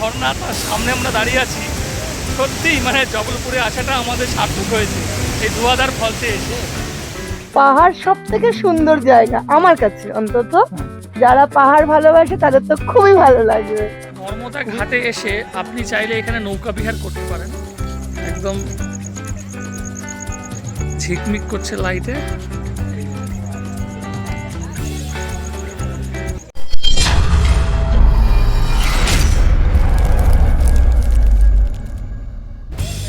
ঝর্ণা তার সামনে আমরা দাঁড়িয়ে আছি। সত্যিই মানে জবলপুরে আসাটা আমাদের সার্থক হয়েছে। এই দুয়াদার ফলসে এসে। পাহাড় সব থেকে সুন্দর জায়গা আমার কাছে অন্তত। যারা পাহাড় ভালোবাসে তাদের তো খুবই ভালো লাগবে। নর্মদা ঘাটে এসে আপনি চাইলে এখানে নৌকা বিহার করতে পারেন। একদম ঝিকমিক করছে লাইটে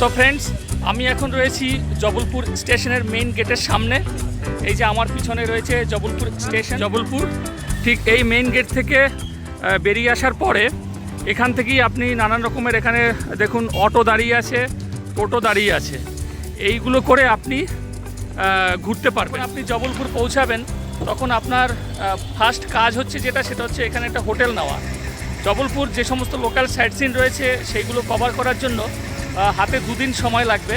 তো ফ্রেন্ডস আমি এখন রয়েছি জবলপুর স্টেশনের মেইন গেটের সামনে। এই যে আমার পিছনে রয়েছে জবলপুর স্টেশন। জবলপুর, ঠিক এই মেইন গেট থেকে বেরিয়ে আসার পরে এখান থেকেই আপনি নানান রকমের এখানে, দেখুন অটো দাঁড়িয়ে আছে, টোটো দাঁড়িয়ে আছে। এইগুলো করে আপনি ঘুরতে পারবেন। আপনি জবলপুর পৌঁছাবেন, তখন আপনার ফার্স্ট কাজ হচ্ছে যেটা, সেটা হচ্ছে এখানে একটা হোটেল নেওয়া। জবলপুর যে সমস্ত লোকাল সাইট সিন রয়েছে, সেইগুলো কভার করার জন্য হাতে দুদিন সময় লাগবে।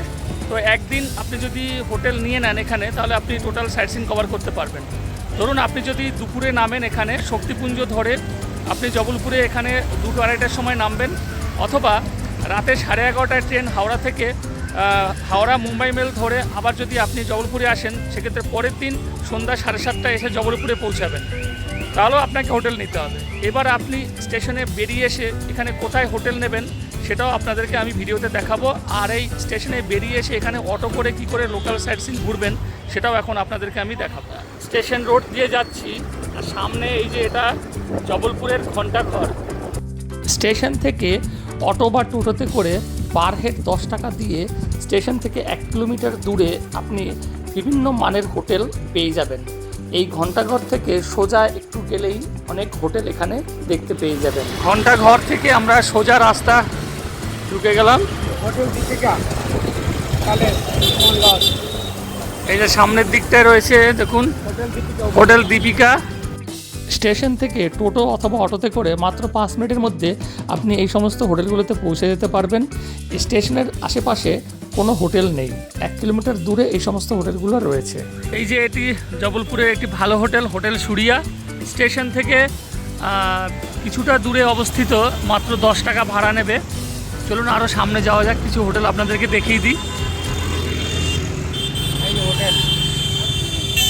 তো একদিন আপনি যদি হোটেল নিয়ে নেন এখানে, তাহলে আপনি টোটাল সাইট সিন কভার করতে পারবেন। ধরুন আপনি যদি দুপুরে নামেন এখানে, শক্তিপুঞ্জ ধরে আপনি জবলপুরে এখানে দুটো আড়াইটার সময় নামবেন, অথবা রাতে সাড়ে এগারোটায় ট্রেন হাওড়া থেকে হাওড়া মুম্বাই মেল ধরে আবার যদি আপনি জবলপুরে আসেন, সেক্ষেত্রে পরের দিন সন্ধ্যা সাড়ে সাতটায় এসে জবলপুরে পৌঁছাবেন। তাহলেও আপনাকে হোটেল নিতে হবে। এবার আপনি স্টেশনে বেরিয়ে এসে এখানে কোথায় হোটেল নেবেন সেটাও আপনাদেরকে আমি ভিডিওতে দেখাবো। আর এই স্টেশনে বেরিয়ে এসে এখানে অটো করে কি করে লোকাল সাইট সিন ঘুরবেন, সেটাও এখন আপনাদেরকে আমি দেখাবো। স্টেশন রোড দিয়ে যাচ্ছি, আর সামনে এই যে এটা জবলপুরের ঘণ্টাঘর। স্টেশন থেকে অটো বা টোটোতে করে পার হেড দশ টাকা দিয়ে স্টেশন থেকে এক কিলোমিটার দূরে আপনি বিভিন্ন মানের হোটেল পেয়ে যাবেন। এই ঘন্টাঘর থেকে সোজা একটু গেলেই অনেক হোটেল এখানে দেখতে পেয়ে যাবেন। ঘন্টাঘর থেকে আমরা সোজা রাস্তা ঢুকে গেলাম। হোটেল দীপিকা তাহলে ফোন লস এই যে সামনের দিকটায় রয়েছে দেখুন হোটেল দীপিকা স্টেশন থেকে টোটো অথবা অটোতে করে মাত্র পাঁচ মিনিটের মধ্যে আপনি এই সমস্ত হোটেলগুলোতে পৌঁছে যেতে পারবেন। স্টেশনের আশেপাশে কোনো হোটেল নেই। এক কিলোমিটার দূরে এই সমস্ত হোটেলগুলো রয়েছে। এই যে এটি জবলপুরের একটি ভালো হোটেল হোটেল সুরিয়া। স্টেশন থেকে কিছুটা দূরে অবস্থিত মাত্র দশ টাকা ভাড়া নেবে। চলুন আরও সামনে যাওয়া যাক, কিছু হোটেল আপনাদেরকে দেখিয়ে দিই।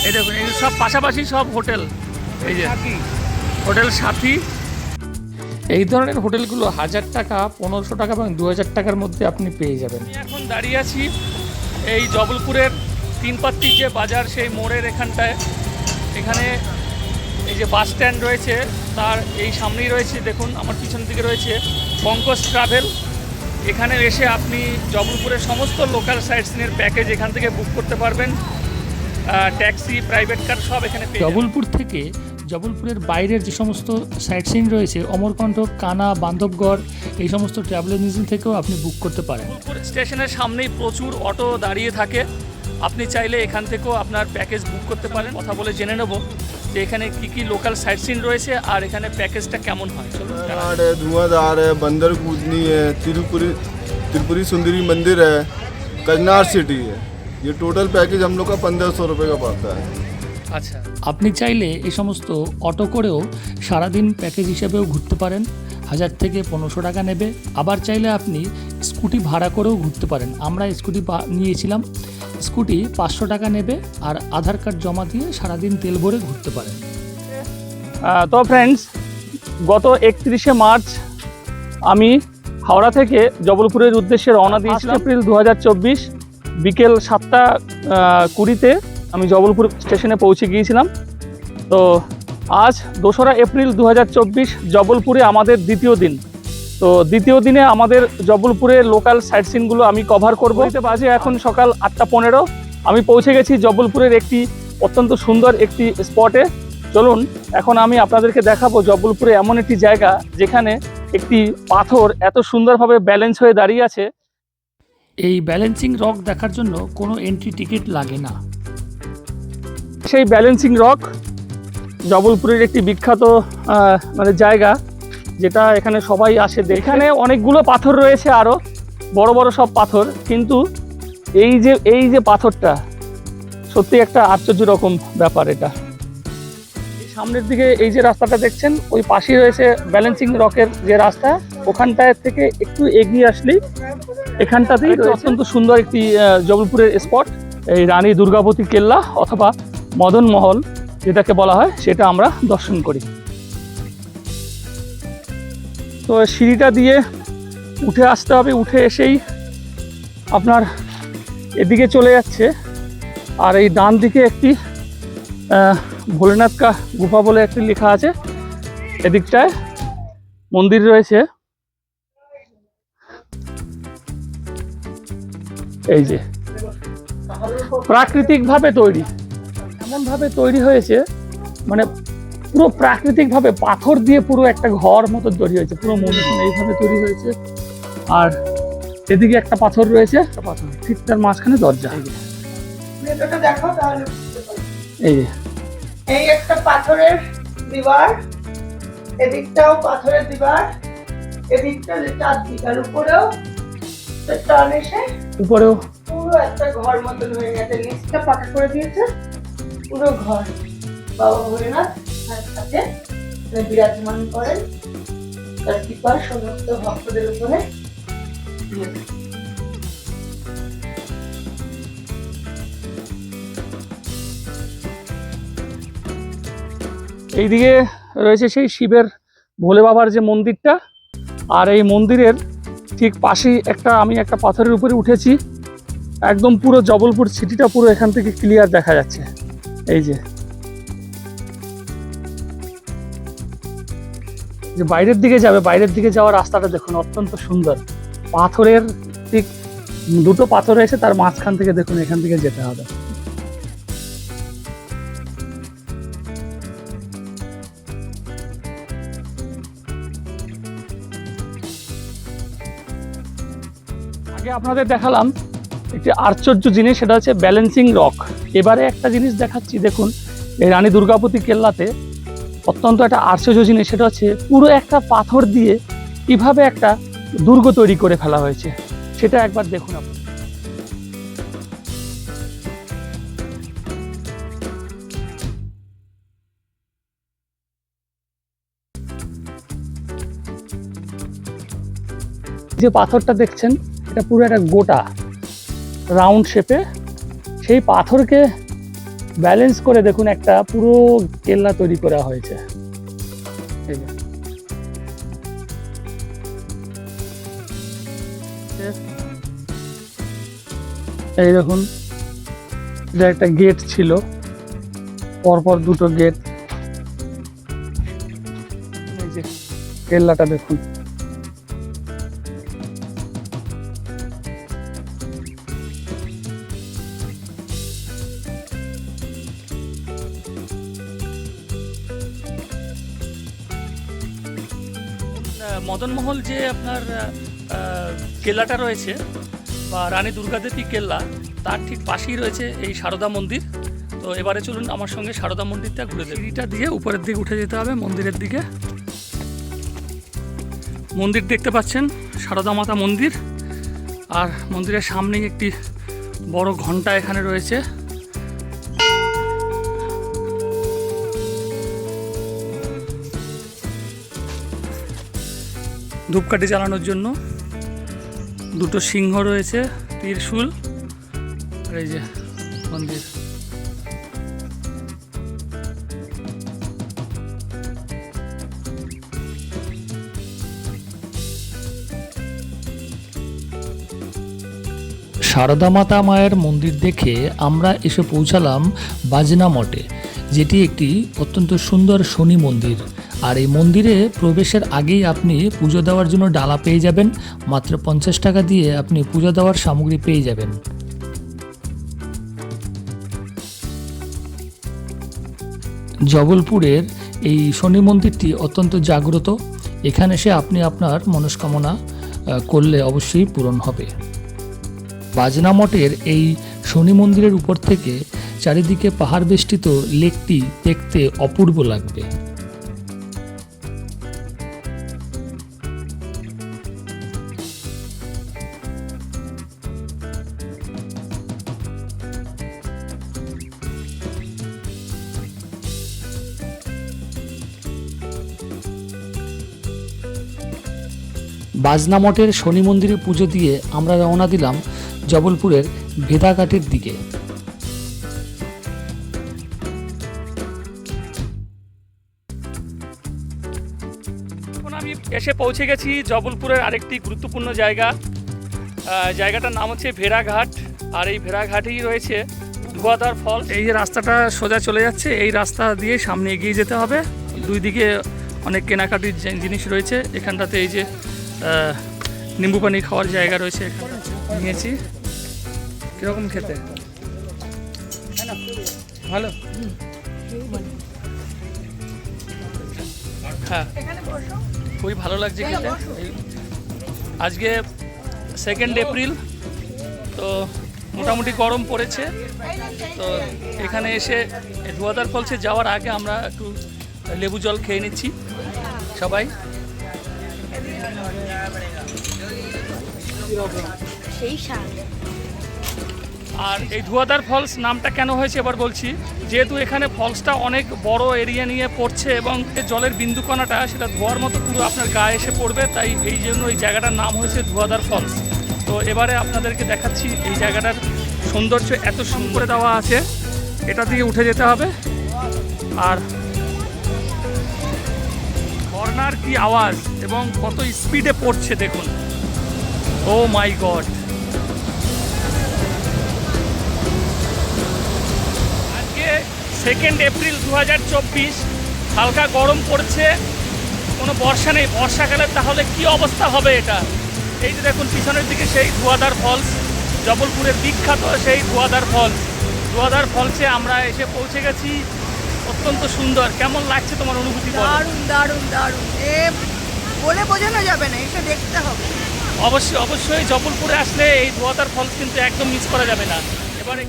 এই দেখুন, এই সব পাশাপাশি সব হোটেল। এই যে, হোটেল সাথী। এই ধরনের হোটেলগুলো হাজার টাকা, পনেরোশো টাকা এবং দু হাজার টাকার মধ্যে আপনি পেয়ে যাবেন। এখন দাঁড়িয়ে আছি এই জবলপুরের তিনপাত্তির যে বাজার, সেই মোড়ের এখানটায়। এখানে এই যে বাস স্ট্যান্ড রয়েছে, তার এই সামনেই রয়েছে, দেখুন, আমার পিছন দিকে রয়েছে পঙ্কজ ট্রাভেল। এখানে এসে আপনি জবলপুরের সমস্ত লোকাল সাইট সিনের প্যাকেজ এখান থেকে বুক করতে পারবেন। ট্যাক্সি প্রাইভেট কার সব এখানে জবলপুর থেকে জবলপুরের বাইরের যে সমস্ত সাইট সিন রয়েছে অমরকণ্টক কানা বান্ধবগড় এই সমস্ত ট্রাভেল এজেন্সি থেকেও আপনি বুক করতে পারেন। স্টেশনের সামনেই প্রচুর অটো দাঁড়িয়ে থাকে। আপনি চাইলে এখান থেকেও আপনার প্যাকেজ বুক করতে পারেন। কথা বলে জেনে নেব। যে এখানে কি কি লোকাল সাইট সিন রয়েছে আর এখানে প্যাকেজটা কেমন হয় চলুন জানা যাক। घाट है धुआंधार है बंदर कूदनी है त्रिपुरी त्रिपुरी सुंदरी मंदिर है कजनार सिटी है ये टोटल पैकेज हम लोग का पंद्रह सौ रुपये का पड़ता है আচ্ছা আপনি চাইলে এই সমস্ত অটো করেও সারাদিন প্যাকেজ হিসেবেও ঘুরতে পারেন হাজার থেকে পনেরোশো টাকা নেবে আবার চাইলে আপনি স্কুটি ভাড়া করেও ঘুরতে পারেন আমরা স্কুটি বা- নিয়েছিলাম স্কুটি পাঁচশো টাকা নেবে আর আধার কার্ড জমা দিয়ে সারাদিন তেল ভরে ঘুরতে পারেন তো ফ্রেন্ডস গত একত্রিশে মার্চ আমি হাওড়া থেকে জবলপুরের উদ্দেশ্যে রওনা দিয়েছিলাম। এপ্রিল দু হাজার চব্বিশ বিকেল সাতটা কুড়িতে আমি জবলপুর স্টেশনে পৌঁছে গিয়েছিলাম। তো আজ দোসরা এপ্রিল দু হাজার চব্বিশ জবলপুরে আমাদের দ্বিতীয় দিন। তো দ্বিতীয় দিনে আমাদের জবলপুরের লোকাল সাইট সিনগুলো আমি কভার করব। এতে বাজে এখন সকাল আটটা পনেরো। আমি পৌঁছে গেছি জবলপুরের একটি অত্যন্ত সুন্দর একটি স্পটে চলুন এখন আমি আপনাদেরকে দেখাবো জবলপুরে এমন একটি জায়গা যেখানে একটি পাথর এত সুন্দরভাবে ব্যালেন্স হয়ে দাঁড়িয়ে আছে। এই ব্যালেন্সিং রক দেখার জন্য কোনো এন্ট্রি টিকিট লাগে না। সেই ব্যালেন্সিং রক জবলপুরের একটি বিখ্যাত মানে জায়গা। যেটা এখানে সবাই আসে। এখানে অনেকগুলো পাথর রয়েছে আরও বড় বড় সব পাথর কিন্তু এই যে এই যে পাথরটা সত্যি একটা আশ্চর্য রকম ব্যাপার এটা সামনের দিকে এই যে রাস্তাটা দেখছেন ওই পাশেই রয়েছে ব্যালেন্সিং রকের যে রাস্তা ওখানটায় থেকে একটু এগিয়ে আসলেই এখানটাতেই অত্যন্ত সুন্দর একটি জবলপুরের স্পট এই রানী দুর্গাবতী কেল্লা অথবা মদন মহল যেটাকে বলা হয় সেটা আমরা দর্শন করি তো সিঁড়িটা দিয়ে উঠে আসতে হবে, উঠে এসেই আপনার এদিকে চলে যাচ্ছে। আর এই ডান দিকে একটি ভোলেনাথ কা গুফা বলে একটি লেখা আছে, এদিকটায় মন্দির রয়েছে। এই যে, প্রাকৃতিকভাবে তৈরি, এমনভাবে তৈরি হয়েছে মানে পুরো প্রাকৃতিকভাবে পাথর দিয়ে পুরো একটা ঘর মতো তৈরি হয়েছে পুরো মন্দির এইভাবে তৈরি হয়েছে। আর এদিকে একটা পাথর রয়েছে পাথর। ঠিক তার মাঝখানে দরজা। এই এই একটা পাথরের দিবার এদিকটাও পাথরের দিবার এদিকটা আর উপরেও টান এসে উপরেও। পুরো একটা ঘর মতন হয়ে গেছে নিচটা পাকা করে দিয়েছে পুরো ঘর। বাবা ভোলেনাথ বিরাজমান করেন। তার কৃপা সমস্ত ভক্তদের উপরে। এইদিকে রয়েছে সেই শিবের ভোলে বাবার যে মন্দিরটা, আর এই মন্দিরের ঠিক পাশেই একটা, আমি একটা পাথরের উপরে উঠেছি। একদম পুরো জবলপুর সিটিটা পুরো এখান থেকে ক্লিয়ার দেখা যাচ্ছে। এই যে যে বাইরের দিকে যাবে, বাইরের দিকে যাওয়ার রাস্তাটা দেখুন অত্যন্ত সুন্দর। পাথরের ঠিক দুটো পাথর এসে তার মাঝখান থেকে দেখুন এখান থেকে যেতে হবে। আগে আপনাদের দেখালাম একটি আশ্চর্য জিনিস, সেটা হচ্ছে ব্যালেন্সিং রক এবারে একটা জিনিস দেখাচ্ছি, দেখুন, এই রানী দুর্গাপতি কেল্লাতে অত্যন্ত একটা আশ্চর্য জিনিস সেটা হচ্ছে পুরো একটা পাথর দিয়ে কীভাবে একটা দুর্গ তৈরি করে ফেলা হয়েছে, সেটা একবার দেখুন আপনি। যে পাথরটা দেখছেন, এটা পুরো একটা গোটা, রাউন্ড শেপে সেই পাথরকে ব্যালেন্স করে দেখুন একটা পুরো কেল্লা তৈরি করা হয়েছে। এই যে। দেখুন, এটা একটা গেট ছিল। পরপর দুটো গেট কেল্লাটা দেখুন। মদনমহল যে আপনার কেল্লাটা রয়েছে, বা রানী দুর্গাদেবী কেল্লা, তার ঠিক পাশেই রয়েছে এই সারদা মন্দির। তো এবারে চলুন আমার সঙ্গে সারদা মন্দিরটা ঘুরে দেবে সিঁড়িটা দিয়ে উপরের দিকে উঠে যেতে হবে মন্দিরের দিকে। মন্দির দেখতে পাচ্ছেন, সারদা মাতা মন্দির। আর মন্দিরের সামনেই একটি বড় ঘণ্টা এখানে রয়েছে। ধূপকাঠি জ্বালানোর জন্য দুটো সিংহ রয়েছে, ত্রিশূল আর এই যে মন্দির। সারদা মাতা মায়ের মন্দির দেখে আমরা এসে পৌঁছালাম বাজনা মঠে, যেটি একটি অত্যন্ত সুন্দর শনি মন্দির। আর এই মন্দিরে প্রবেশের আগেই আপনি পুজো দেওয়ার জন্য ডালা পেয়ে যাবেন। মাত্র পঞ্চাশ টাকা দিয়ে আপনি পুজো দেওয়ার সামগ্রী পেয়ে যাবেন। জবলপুরের এই শনি মন্দিরটি অত্যন্ত জাগ্রত। এখানে এসে আপনি আপনার মনস্কামনা করলে অবশ্যই পূরণ হবে। বাজনা মঠের এই শনি মন্দিরের উপর থেকে চারিদিকে পাহাড় বেষ্টিত লেকটি দেখতে অপূর্ব লাগবে। বাজনা মঠের শনি মন্দিরে পুজো দিয়ে আমরা রওনা দিলাম জবলপুরের ভেদাঘাটের দিকে। আমি এসে পৌঁছে গেছি জবলপুরের আরেকটি গুরুত্বপূর্ণ জায়গা। জায়গাটার নাম হচ্ছে ভেড়াঘাট। আর এই ভেড়াঘাটেই রয়েছে ধোয়াধার ফল। এই যে রাস্তাটা সোজা চলে যাচ্ছে, এই রাস্তা দিয়ে সামনে এগিয়ে যেতে হবে। দুই দিকে অনেক কেনাকাটির জিনিস রয়েছে। এখানটাতে এই যে নিম্বু পানি খাওয়ার জায়গা রয়েছে এখানে। নিয়েছি। কীরকম খেতে? ভালো? হ্যাঁ। খুবই ভালো লাগছে খেতে। আজকে সেকেন্ড এপ্রিল তো মোটামুটি গরম পড়েছে। তো এখানে এসে ধোয়াদার ফলসে যাওয়ার আগে আমরা একটু লেবু জল খেয়ে নিচ্ছি, সবাই। আর এই ধোয়াদার ফলস নামটা কেন হয়েছে এবার বলছি? যেহেতু এখানে ফলসটা অনেক বড় এরিয়া নিয়ে পড়ছে এবং জলের বিন্দুকণাটা সেটা ধোয়ার মতো পুরো আপনার গায়ে এসে পড়বে, তাই এই জন্য এই জায়গাটার নাম হয়েছে ধোয়াদার ফলস। তো এবারে আপনাদেরকে দেখাচ্ছি এই জায়গাটার সৌন্দর্য এত সুন্দর দেওয়া আছে। এটা দিয়ে উঠে যেতে হবে। আর ঝর্নার কি আওয়াজ এবং কত স্পিডে পড়ছে দেখুন। ও মাই গড আজকে সেকেন্ড এপ্রিল দু হাজার চব্বিশ, হালকা গরম পড়ছে, কোনো বর্ষা নেই। বর্ষাকালে তাহলে কি অবস্থা হবে এটা? এই যে দেখুন, পিছনের দিকে সেই ধোয়াদার ফলস জবলপুরের বিখ্যাত সেই ধোয়াদার ফলস ধোয়াদার ফলসে আমরা এসে পৌঁছে গেছি। অত্যন্ত সুন্দর। কেমন লাগছে তোমার অনুভূতি? দারুণ দারুণ দারুণ। এ বলে বোঝানো যাবে না এসে দেখতে হবে। অবশ্যই অবশ্যই জবলপুরে আসলে এই ধোয়াদার ফলস কিন্তু একদম মিস করা যাবে না। এবারে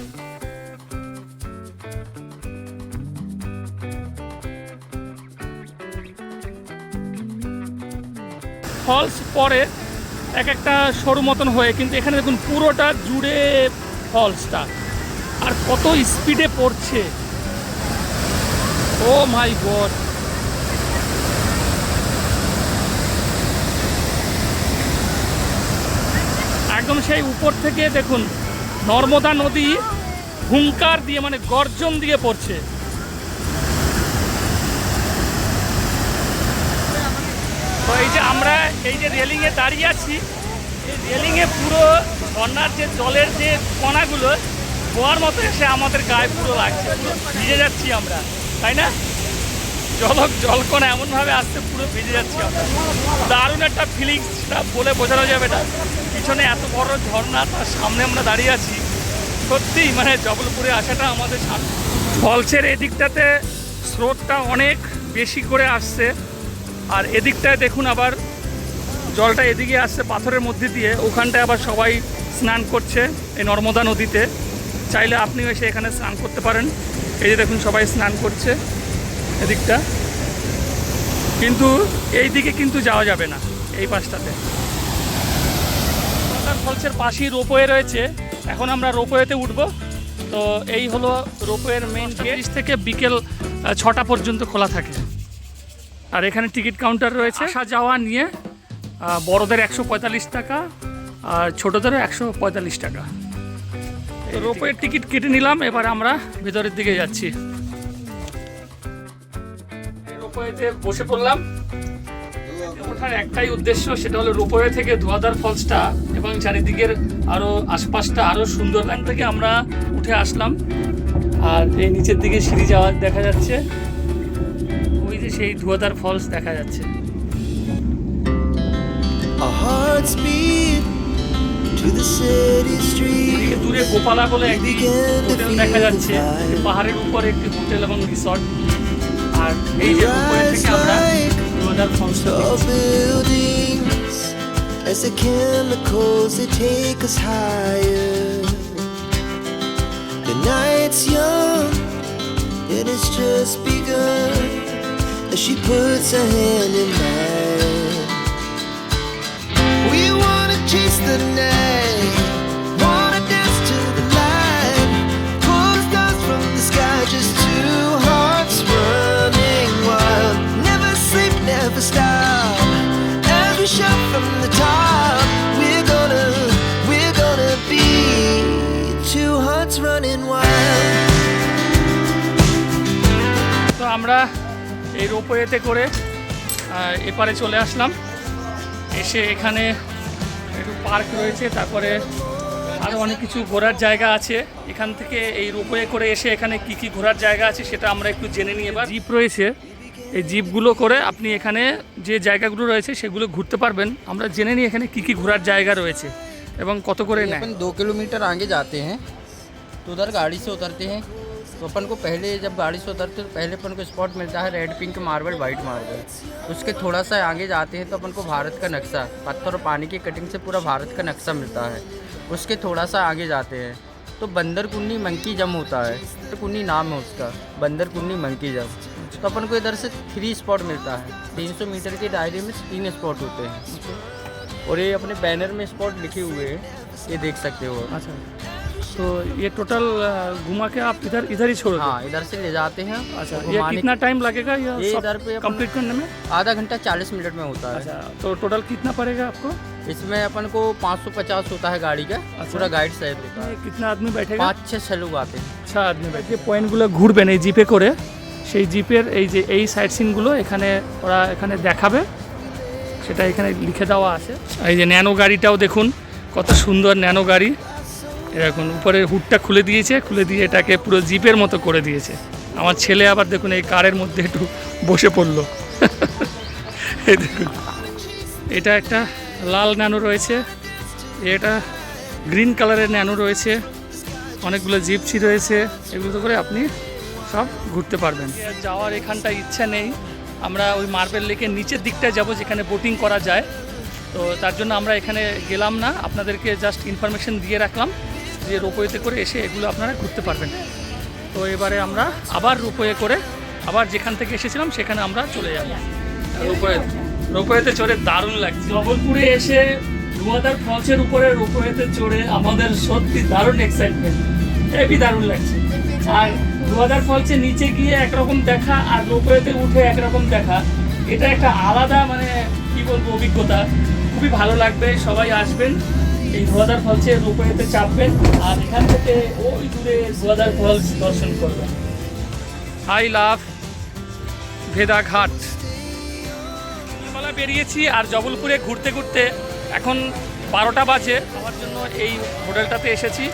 ফলস পরে এক একটা সরু মতন হয়ে কিন্তু এখানে দেখুন পুরোটা জুড়ে ফলসটা। আর কত স্পিডে পড়ছে। Oh my god. একদম সেই উপর থেকে দেখুন, নর্মদা নদী হুঙ্কার দিয়ে মানে গর্জন দিয়ে পড়ছে। তো এই যে আমরা এই যে রেলিংয়ে দাঁড়িয়ে আছি, এই রেলিংয়ে পুরো ঝর্নার যে জলের যে কণাগুলো, ধোয়ার মতো এসে আমাদের গায়ে পুরো লাগছে। ভিজে যাচ্ছি আমরা। তাই না? জলক জলকণা এমনভাবে আসতে পুরো ভিজে যাচ্ছে। দারুণ একটা ফিলিংসটা বলে বোঝানো যাবে না। পিছনে এত বড় ঝর্ণা, তার সামনে আমরা দাঁড়িয়ে আছি। সত্যি মানে জবলপুরে আসাটা আমাদের সামনে ফলসের এদিকটাতে স্রোতটা অনেক বেশি করে আসছে। আর এদিকটায় দেখুন আবার, জলটা এদিকে আসছে পাথরের মধ্যে দিয়ে। ওখানটায় আবার সবাই স্নান করছে এই নর্মদা নদীতে। চাইলে আপনিও এসে এখানে স্নান করতে পারেন। এই যে দেখুন সবাই স্নান করছে এদিকটা। কিন্তু এই দিকে কিন্তু যাওয়া যাবে না এই পাশটাতে। ফলসের পাশেই রোপওয়ে রয়েছে। এখন আমরা রোপওয়েতে উঠব। তো এই হলো রোপওয়ের মেন গেট থেকে বিকেল ছটা পর্যন্ত খোলা থাকে। আর এখানে টিকিট কাউন্টার রয়েছে। আসা যাওয়া নিয়ে বড়দের একশো পঁয়তাল্লিশ টাকা আর ছোটোদেরও একশো পঁয়তাল্লিশ টাকা। রোপওয়ের টিকিট কেটে নিলাম, এবার আমরা ভেতরের দিকে যাচ্ছি। রোপওয়েতে বসে পড়লাম। ওঠার একটাই উদ্দেশ্য, সেটা হলো রোপওয়ে থেকে ধোয়াদার ফলসটা এবং চারিদিকের আরও আশপাশটা আরও সুন্দর। লাইন থেকে আমরা উঠে আসলাম, আর এই নিচের দিকে সিঁড়ি যাওয়া দেখা যাচ্ছে। ওই যে সেই ধোয়াদার ফলস দেখা যাচ্ছে। Our hearts beat এদিকে দূরে গোপালা বলে একটি হোটেল দেখা যাচ্ছে পাহাড়ের উপরে একটি হোটেল এবং রিসর্ট আর এই যে রোপওয়ে থেকে আমরা Tall buildings as the chemicals they take us higher. The night's young, it has just begun. As she puts her hand in mine, we wanna chase the night, এই রোপওয়েতে করে এপারে চলে আসলাম। এসে এখানে একটু পার্ক রয়েছে তারপরে আরও অনেক কিছু ঘোরার জায়গা আছে। এখান থেকে এই রোপওয়ে করে এসে এখানে কি কি ঘোরার জায়গা আছে সেটা আমরা একটু জেনে নিয়ে এবার। জিপ রয়েছে। এই জিপগুলো করে আপনি এখানে যে জায়গাগুলো রয়েছে সেগুলো ঘুরতে পারবেন। আমরা জেনে নিই এখানে কি কি ঘোরার জায়গা রয়েছে এবং কত করে দু কিলোমিটার আগে যাতে হ্যাঁ তো ওদের গাড়ি সে উতারতে হ্যাঁ। तो अपन को पहले जब से उतरते हैं तो पहले अपन को स्पॉट मिलता है red pink marble white marble उसके थोड़ा सा आगे जाते हैं तो अपन को भारत का नक्शा, पत्थर और पानी की कटिंग से पूरा भारत का नक्शा मिलता है। उसके थोड़ा सा आगे जाते हैं तो बंदर कुन्नी मंकी जम होता है। तो कुन्नी नाम है उसका बंदर कुन्नी मंकी जम। तो अपन को इधर से थ्री स्पॉट मिलता है। 300 मीटर के दायरे में तीन स्पॉट होते हैं। और ये अपने बैनर में स्पॉट लिखे हुए हैं, ये देख सकते हो अच्छा। तो ये टोटल घुमा के आप इधर इधर ही छोड़ दो हाँ इधर से ले जाते हैं अच्छा और ये घुमाने- कितना टाइम लगेगा ये ये इधर पे अपन- कंप्लीट करने में आधा घंटा चालीस मिनट में होता है अच्छा तो टोटल कितना पड़ेगा आपको इसमें अपन को 550 होता है गाड़ी का पूरा गाइड सहित होता है कितना आदमी बैठेगा पाँच छः छः लोग आते हैं ছ আদমি ব্যাগ যে পয়েন্টগুলো ঘুরবেন এই জিপে করে সেই জিপের এই যে এই সাইড সিনগুলো এখানে ওরা এখানে দেখাবে সেটা এখানে লিখে দেওয়া আছে এই যে ন্যানো গাড়িটাও দেখুন কত সুন্দর ন্যানো গাড়ি এরকম উপরে হুডটা খুলে দিয়েছে, খুলে দিয়ে এটাকে পুরো জিপের মতো করে দিয়েছে। আমার ছেলে আবার দেখুন এই কারের মধ্যে একটু বসে পড়ল। এই দেখুন, এটা একটা লাল ন্যানো রয়েছে, এটা গ্রিন কালারের ন্যানো রয়েছে, অনেকগুলো জিপসি রয়েছে, এগুলো করে আপনি সব ঘুরতে পারবেন। যাওয়ার এখানটা ইচ্ছা নেই, আমরা ওই মার্বেল লেকের নিচের দিকটা যাব যেখানে বোটিং করা যায়। তো তার জন্য আমরা এখানে গেলাম না, আপনাদেরকে জাস্ট ইনফরমেশন দিয়ে রাখলাম। যে রোপওয়েতে করে এসে এগুলো আপনারা ঘুরতে পারবেন। তো এবারে আমরা আবার রোপওয়ে করে আবার যেখান থেকে এসেছিলাম সেখানে আমরা চলে যাব। রোপওয়ে, রোপওয়েতে চড়ে দারুণ লাগছে। জবলপুরে এসে ধুয়াদার ফলসের উপরে রোপওয়েতে চড়ে আমাদের সত্যি দারুণ এক্সাইটমেন্ট হেভি দারুণ লাগছে। আর ধুয়াদার ফলসের নিচে গিয়ে একরকম দেখা আর রোপওয়েতে উঠে একরকম দেখা, এটা একটা আলাদা মানে কি বলব অভিজ্ঞতা। খুবই ভালো লাগবে, সবাই আসবেন। এই ধোয়াদার ফলসে রোপওয়েতে চাপবেন আর এখান থেকে ওই দূরে ধোয়াদার ফলস দর্শন করবেন। আই লাভ ভেদাঘাট বেরিয়েছি আর জবলপুরে ঘুরতে ঘুরতে এখন বারোটা বাজে আমার জন্য এই হোটেলটাতে এসেছি।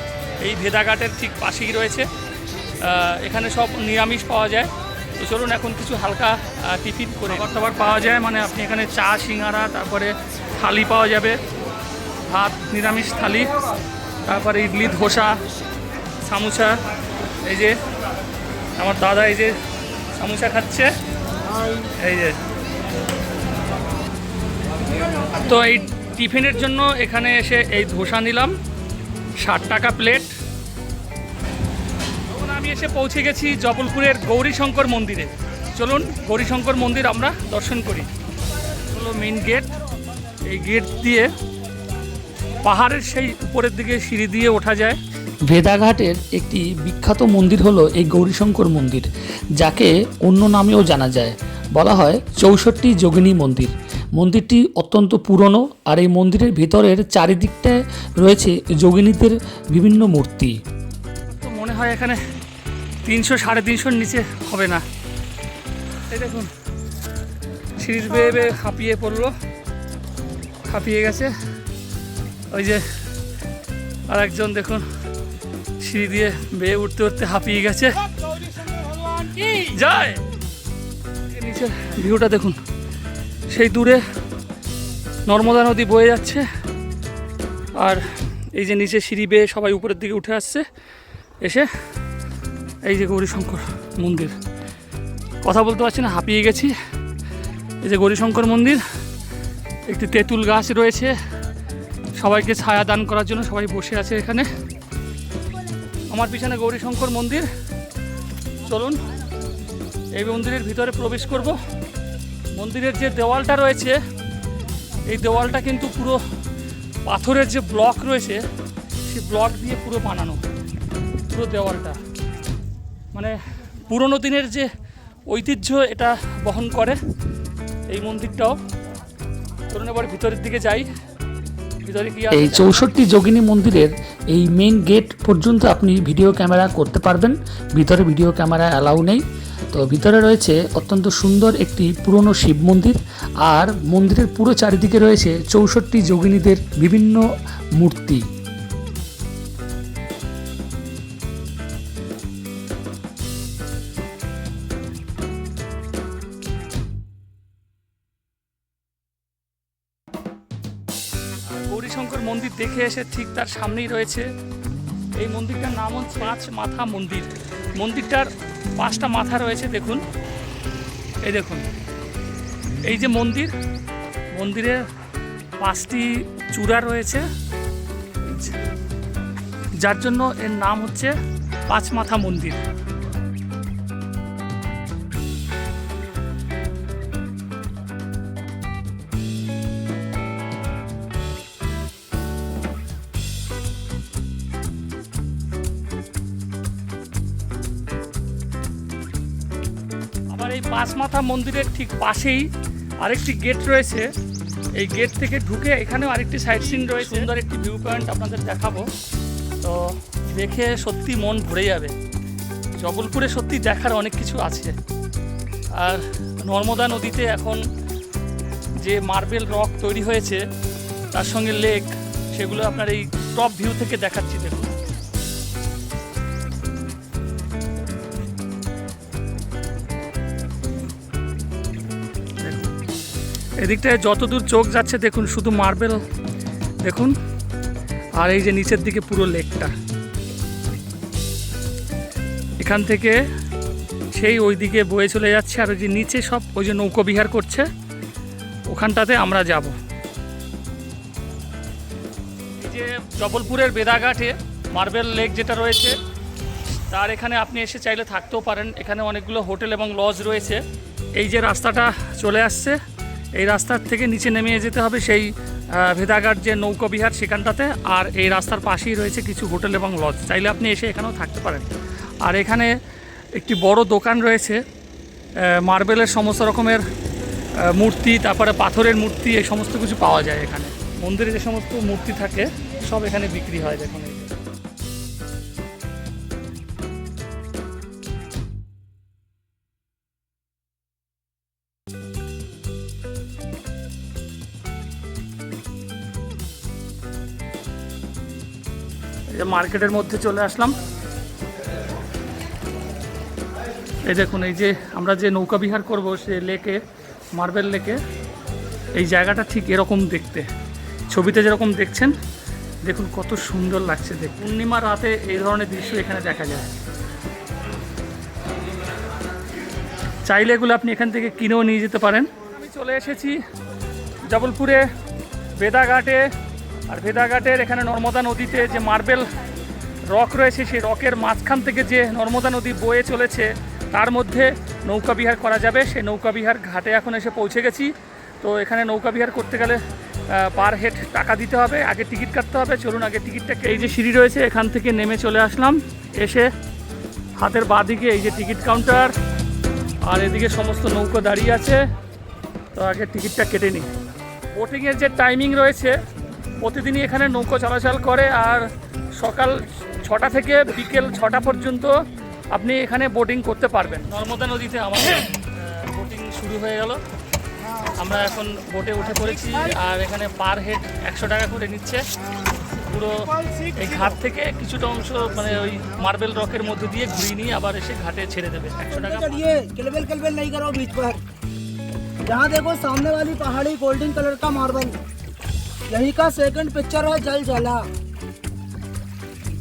এই ভেদাঘাটের ঠিক পাশেই রয়েছে। এখানে সব নিরামিষ পাওয়া যায়। তো চলুন এখন কিছু হালকা টিফিন করে খাবার টাবার পাওয়া যায় মানে আপনি এখানে চা সিঙ্গারা তারপরে থালি পাওয়া যাবে। ভাত, নিরামিষ থালি, তারপরে ইডলি, ধোসা সামোসা এই যে আমার দাদা এই যে সামোসা খাচ্ছে। এই যে। তো এই টিফিনের জন্য এখানে এসে এই ধোসা নিলাম, ষাট টাকা প্লেট। তখন আমি এসে পৌঁছে গেছি জবলপুরের গৌরীশঙ্কর মন্দিরে। চলুন গৌরীশঙ্কর মন্দির আমরা দর্শন করি। হলো মেন গেট এই গেট দিয়ে পাহাড়ের সেই উপরের দিকে সিঁড়ি দিয়ে ওঠা যায়। ভেদাঘাটের একটি বিখ্যাত মন্দির হলো এই গৌরীশঙ্কর মন্দির যাকে অন্য নামেও জানা যায়। বলা হয় চৌষট্টি যোগিনী মন্দির। মন্দিরটি অত্যন্ত পুরনো আর এই মন্দিরের ভেতরের চারিদিকটায় রয়েছে যোগিনীদের বিভিন্ন মূর্তি। তো মনে হয় এখানে তিনশো সাড়ে তিনশোর নিচে হবে না। এই দেখুন সিঁড়ি বেয়ে বেয়ে হাঁপিয়ে পড়ল হাঁপিয়ে গেছে। ওই যে আর একজন দেখুন, সিঁড়ি দিয়ে বেয়ে উঠতে উঠতে হাঁপিয়ে গেছে। যায়! এই নিচে ভিউটা দেখুন, সেই দূরে নর্মদা নদী বয়ে যাচ্ছে। আর এই যে নিচে সিঁড়ি বেয়ে সবাই উপরের দিকে উঠে আসছে, এসে এই যে গৌরীশঙ্কর মন্দির। কথা বলতে পারছি না, হাঁপিয়ে গেছি। এই যে গৌরীশঙ্কর মন্দির, একটি তেঁতুল গাছ রয়েছে। সবাইকে ছায়া দান করার জন্য সবাই বসে আছে এখানে। আমার পিছনে গৌরীশঙ্কর মন্দির। চলুন, এই মন্দিরের ভিতরে প্রবেশ করব। মন্দিরের যে দেওয়ালটা রয়েছে, এই দেওয়ালটা কিন্তু পুরো পাথরের যে ব্লক রয়েছে, সেই ব্লক দিয়ে পুরো বানানো, পুরো দেওয়ালটা। মানে পুরনো দিনের যে ঐতিহ্য, এটা বহন করে এই মন্দিরটাও। ধরুন এবার ভিতরের দিকে যাই। এই চৌষট্টি যোগিনী মন্দিরের এই মেন গেট পর্যন্ত আপনি ভিডিও ক্যামেরা করতে পারবেন। ভিতরে ভিডিও ক্যামেরা অ্যালাউ নেই। তো ভিতরে রয়েছে অত্যন্ত সুন্দর একটি পুরনো শিব মন্দির আর মন্দিরের পুরো চারিদিকে রয়েছে চৌষট্টি যোগিনীদের বিভিন্ন মূর্তি। এসে ঠিক তার সামনেই রয়েছে। এই মন্দিরটার নাম হচ্ছে পাঁচ মাথা মন্দির। মন্দিরটার পাঁচটা মাথা রয়েছে, দেখুন। এই দেখুন। এই যে মন্দির মন্দিরে পাঁচটি চূড়া রয়েছে। যার জন্য এর নাম হচ্ছে পাঁচ মাথা মন্দির। এই পাঁচ মাথা মন্দিরের ঠিক পাশেই আরেকটি গেট রয়েছে। এই গেট থেকে ঢুকে এখানেও আরেকটি সাইড সিন রয়েছে। সুন্দর একটি ভিউ পয়েন্ট আপনাদের দেখাবো। তো দেখে সত্যি মন ভরে যাবে। জবলপুরে সত্যি দেখার অনেক কিছু আছে। আর নর্মদা নদীতে এখন যে মার্বেল রক তৈরি হয়েছে, তার সঙ্গে লেক সেগুলো আপনার এই টপ ভিউ থেকে দেখাচ্ছি দেখুন। এদিকটায় যতদূর চোখ যাচ্ছে, দেখুন, শুধু মার্বেল, দেখুন, আর এই যে নিচের দিকে পুরো লেকটা। এখান থেকে সেই ওই দিকে বয়ে চলে যাচ্ছে, আর ওই যে নিচে সব, ওই যে নৌকো বিহার করছে, ওখানটাতে আমরা যাব। এই যে জবলপুরের বেদাঘাটে মার্বেল লেক যেটা রয়েছে, তার এখানে আপনি এসে চাইলে থাকতেও পারেন। এখানে অনেকগুলো হোটেল এবং লজ রয়েছে। এই যে রাস্তাটা চলে আসছে এই রাস্তার থেকে নিচে নেমে যেতে হবে সেই ভেদাঘাট যে নৌকো বিহার সেখানটাতে, আর এই রাস্তার পাশেই রয়েছে কিছু হোটেল এবং লজ। চাইলে আপনি এসে এখানেও থাকতে পারেন। আর এখানে একটি বড় দোকান রয়েছে মার্বেলের সমস্ত রকমের মূর্তি, তারপরে পাথরের মূর্তি, এই সমস্ত কিছু পাওয়া যায় এখানে। মন্দিরে যে সমস্ত মূর্তি থাকে, সব এখানে বিক্রি হয়, দেখুন। মার্কেটের মধ্যে চলে আসলাম। এই দেখুন, এই যে আমরা যে নৌকা বিহার করব, সে লেকে, মার্বেল লেকে, এই জায়গাটা ঠিক এরকম দেখতে। ছবিতে যেরকম দেখছেন, দেখুন কত সুন্দর লাগছে দেখ পূর্ণিমা রাতে এই ধরনের দৃশ্য এখানে দেখা যায়। চাইলে এগুলো আপনি এখান থেকে কিনেও নিয়ে যেতে পারেন। আমি চলে এসেছি জবলপুরে, বেদাঘাটে। আর ভেদাঘাটের এখানে নর্মদা নদীতে যে মার্বেল রক রয়েছে সেই রকের মাঝখান থেকে যে নর্মদা নদী বয়ে চলেছে তার মধ্যে নৌকা বিহার করা যাবে। সেই নৌকা বিহার ঘাটে এখন এসে পৌঁছে গেছি। তো এখানে নৌকা বিহার করতে গেলে পার হেড টাকা দিতে হবে আগে টিকিট কাটতে হবে। চলুন আগে টিকিটটা এই যে সিঁড়ি রয়েছে এখান থেকে নেমে চলে আসলাম। এসে হাতের বাঁ দিকে এই যে টিকিট কাউন্টার আর এদিকে সমস্ত নৌকো দাঁড়িয়ে আছে। তো আগে টিকিটটা কেটে নিই। বোটিংয়ের যে টাইমিং রয়েছে প্রতিদিনই এখানে নৌকো চলাচল করে আর সকাল ছটা থেকে বিকেল ছটা পর্যন্ত আপনি এখানে বোটিং করতে পারবেন নর্মদা নদীতে আমাদের বোটিং শুরু হয়ে গেল আমরা এখন বোটে উঠে পড়েছি আর এখানে পার হেড একশো টাকা করে নিচ্ছে পুরো এই ঘাট থেকে কিছুটা অংশ মানে ওই মার্বেল রকের মধ্যে দিয়ে ঘুরিয়ে নিয়ে আবার এসে ঘাটে ছেড়ে দেবে একশো টাকা चलिए किलबिल किलबिल नहीं करो बीच पर जहाँ देखो सामने वाली पहाड़ी गोल्डन कलर का मार्बल यही का सेकंड पिक्चर है जल जला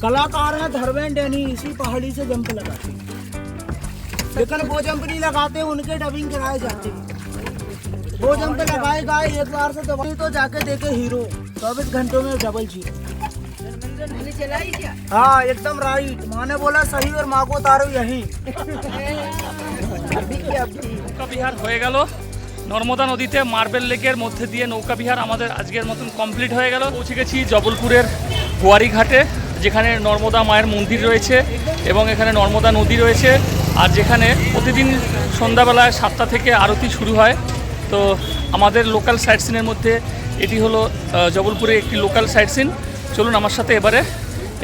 कलाकार है धर्मेंद्र डैनी इसी पहाड़ी से जंप लगाते लेकिन वो जंप नहीं लगाते उनके डबिंग कराए जाते हैं। वो जंप लगाए गाए एक बार से दबाई तो जाके देखे हीरो चौबीस घंटों में डबल जीरो हाँ एकदम राइट माँ ने बोला सही और माँ को उतारो यही নৌকা বিহার হয়ে গেল নর্মদা নদীতে মার্বেল লেকের মধ্যে দিয়ে নৌকা বিহার আমাদের আজকের মতন কমপ্লিট হয়ে গেল পৌঁছে গেছি জবলপুরের গোয়ারি ঘাটে যেখানে নর্মদা মায়ের মন্দির রয়েছে এবং এখানে নর্মদা নদী রয়েছে। আর যেখানে প্রতিদিন সন্ধ্যাবেলায় সাতটা থেকে আরতি শুরু হয়। তো আমাদের লোকাল সাইট সিনের মধ্যে এটি হলো জবলপুরে একটি লোকাল সাইট সিন চলুন আমার সাথে এবারে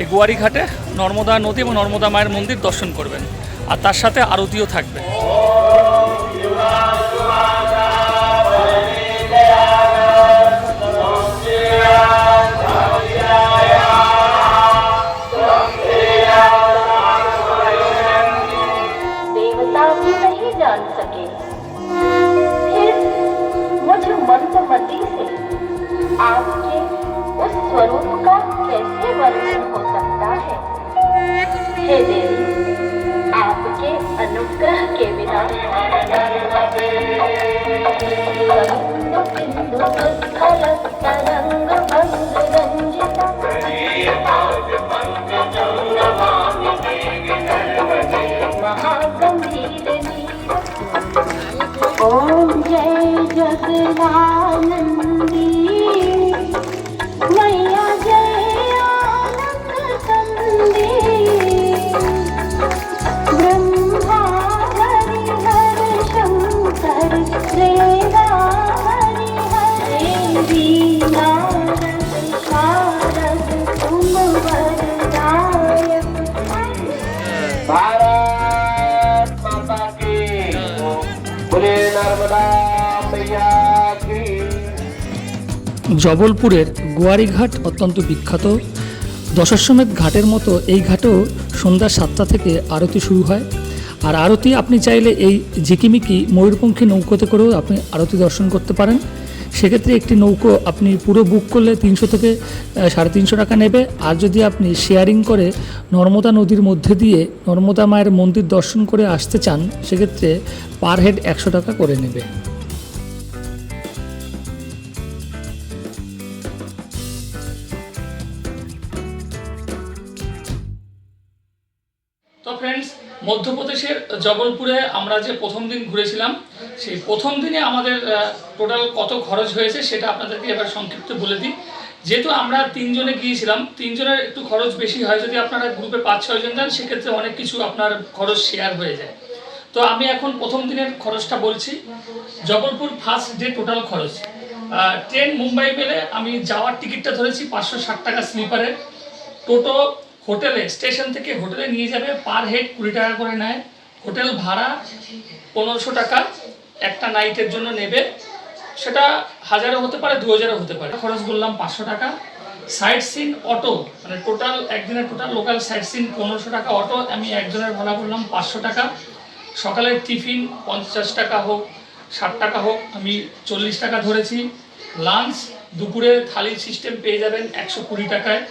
এই গোয়ারি ঘাটে নর্মদা নদী এবং নর্মদা মায়ের মন্দির দর্শন করবেন। আর তার সাথে আরতিও থাকবে। હે દેવ આપકે અનુગ્રહ કે બિના તરંગ ભંગ રંજિત મહાગંભીર ઓમ જય જગદાનંદ জবলপুরের গোয়ারিঘাট অত্যন্ত বিখ্যাত। দশাশ্বমেধ ঘাটের মতো এই ঘাটেও সন্ধ্যা সাতটা থেকে আরতি শুরু হয়। আর আরতি আপনি চাইলে এই ঝিকিমিকি ময়ূরপঙ্খী নৌকোতে করেও আপনি আরতি দর্শন করতে পারেন। সেক্ষেত্রে একটি নৌকো আপনি পুরো বুক করলে তিনশো থেকে সাড়ে তিনশো টাকা নেবে। আর যদি আপনি শেয়ারিং করে নর্মদা নদীর মধ্যে দিয়ে নর্মদা মায়ের মন্দির দর্শন করে আসতে চান, সেক্ষেত্রে পার হেড একশো টাকা করে নেবে। জবলপুরে আমরা যে প্রথম দিন ঘুরেছিলাম, সেই প্রথম দিনে আমাদের টোটাল কত খরচ হয়েছে সেটা আপনাদেরকে এবার সংক্ষিপ্ত বলে দিই। যেহেতু আমরা তিনজনে গিয়েছিলাম, তিনজনের একটু খরচ বেশি হয় যদি আপনারা গ্রুপে পাঁচ ছয়জন যান, সেক্ষেত্রে অনেক কিছু আপনার খরচ শেয়ার হয়ে যায়। তো আমি এখন প্রথম দিনের খরচটা বলছি জবলপুর ফার্স্ট ডে টোটাল খরচ। ট্রেন মুম্বাই পেলে আমি যাওয়ার টিকিটটা ধরেছি পাঁচশো ষাট টাকা স্লিপারের টোটো হোটেলে, স্টেশন থেকে হোটেলে নিয়ে যাবে পার হেড কুড়ি টাকা করে নেয়। হোটেল ভাড়া পনেরোশো টাকা, একটা নাইটের জন্য নেবে। সেটা হাজারও হতে পারে দু হাজারও হতে পারে। খরচ বললাম পাঁচশো টাকা। সাইট সিন অটো মানে টোটাল একদিনের টোটাল লোকাল সাইট সিন পনেরোশো টাকা অটো আমি একজনের ভাড়া বললাম পাঁচশো টাকা। সকালের টিফিন পঞ্চাশ টাকা হোক, ষাট টাকা হোক, আমি চল্লিশ টাকা ধরেছি। লাঞ্চ দুপুরে থালি সিস্টেম পেয়ে যাবেন একশো কুড়ি টাকায়।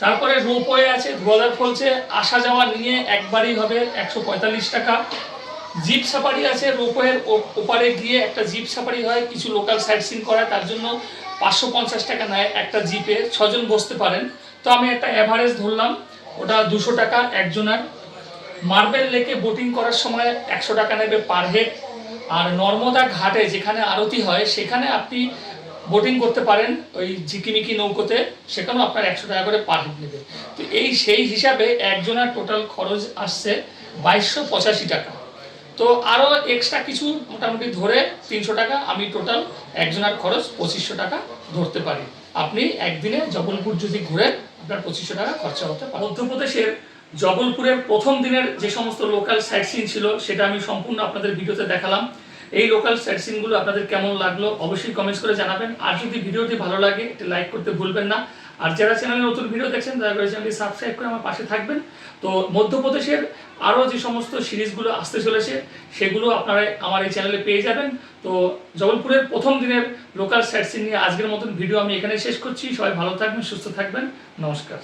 তারপরে রোপওয়ে আছে ধোয়াদার ফলসে আসা যাওয়া নিয়ে একবারই হবে একশো পঁয়তাল্লিশ টাকা। জিপ সাফারি আছে, রোপওয়ের ওপারে গিয়ে একটা জিপ সাফারি হয়, কিছু লোকাল সাইট সিন করায়, তার জন্য পাঁচশো পঞ্চাশ টাকা নেয় একটা জিপে, ছজন বসতে পারেন। তো আমি একটা অ্যাভারেজ ধরলাম, ওটা দুশো টাকা একজনের। মার্বেল লেকে বোটিং করার সময় একশো টাকা নেবে পার হেড আর নর্মদা ঘাটে যেখানে আরতি হয়, সেখানে আপনি বোটিং করতে পারেন ওই ঝিকিমিকি নৌকোতে, সেখানেও আপনার একশো টাকা করে পার হেড নেবে। তো এই সেই হিসাবে একজনের টোটাল খরচ আসছে বাইশশো পঁচাশি টাকা। তো আরও এক্সট্রা কিছু মোটামুটি ধরে তিনশো টাকা, আমি টোটাল একজনের খরচ পঁচিশশো টাকা ধরতে পারি। আপনি একদিনে জবলপুর যদি ঘুরে আপনার পঁচিশশো টাকা খরচা হতে পারে। মধ্যপ্রদেশের জবলপুরের প্রথম দিনের যে সমস্ত লোকাল সাইট সিন ছিল, সেটা আমি সম্পূর্ণ আপনাদের ভিডিওতে দেখালাম। এই লোকাল সাইট সিনগুলো আপনাদের কেমন লাগল অবশ্যই কমেন্টস করে জানাবেন। আর যদি ভিডিওটি ভালো লাগে, একটি লাইক করতে ভুলবেন না। আর যারা চ্যানেলে নতুন ভিডিও দেখছেন, দয়া করে চ্যানেলটি সাবস্ক্রাইব করে আমার পাশে থাকবেন। তো মধ্যপ্রদেশের আরও যে সমস্ত সিরিজগুলো আসতে চলেছে, সেগুলো আপনারা আমার এই চ্যানেলে পেয়ে যাবেন। তো জবলপুরের প্রথম দিনের লোকাল সাইট সিন নিয়ে আজকের মতন ভিডিও আমি এখানে শেষ করছি। সবাই ভালো থাকবেন, সুস্থ থাকবেন। নমস্কার।